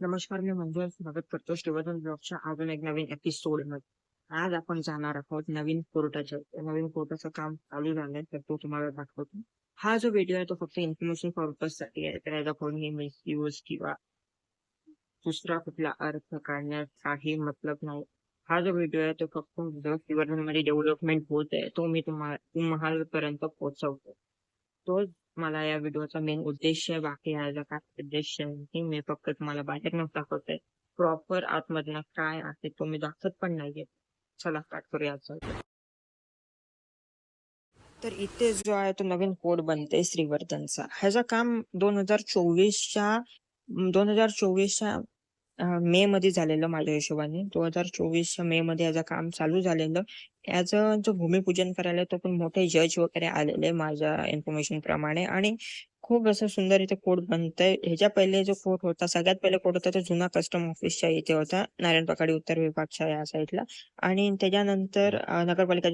नमस्कार मी म्हणजे स्वागत करतो. श्रीवर्धन ब्लॉगच्या अजून एक नवीन एपिसोडमध्ये. आज आपण जाणार आहोत नवीन कोर्टाच्या नवीन कोर्टाचं काम चालू झालंय तर तो तुम्हाला दाखवतो. हा जो व्हिडिओ आहे तो फक्त इन्फॉर्मेशन पर्पजसाठी आहे. तर याचा मिस मिसयूज किंवा दुसरा कुठला अर्थ काढण्याचाही मतलब नाही. हा जो व्हिडिओ आहे तो फक्त श्रीवर्धनमध्ये डेव्हलपमेंट होत आहे तो मी तुम्हाला पर्यंत पोहोचवतो. तोच मला या व्हिडिओचा मेन उद्देश आहे बाकी याचा काय उद्देश नाही मी फक्त तुम्हाला बाहेर दाखवतोय प्रॉपर आतमधला काय आहे तो मी दाखवत पण नाहीये. चला स्टार्ट करूया तर इथे जो आहे तो नवीन कोड बनते श्रीवर्धनचा. ह्याचं काम दोन हजार चोवीसच्या दोन हजार चोवीसच्या मे मध्ये झालेलं माझ्या हिशोबाने. दोन हजार चोवीसच्या मे मध्ये याचं काम चालू झालेलं. याचं जो भूमिपूजन करायला तो पण मोठे जज वगैरे आलेले माझ्या इन्फॉर्मेशन प्रमाणे. आणि खूप असं सुंदर इथे कोर्ट बनतंय. ह्याच्या पहिले जो कोर्ट होता सगळ्यात पहिले कोर्ट होता तो जुना कस्टम ऑफिसच्या इथे होता. नारायण पकाडी उत्तर विभागच्या या साईडला आणि त्याच्यानंतर नगरपालिका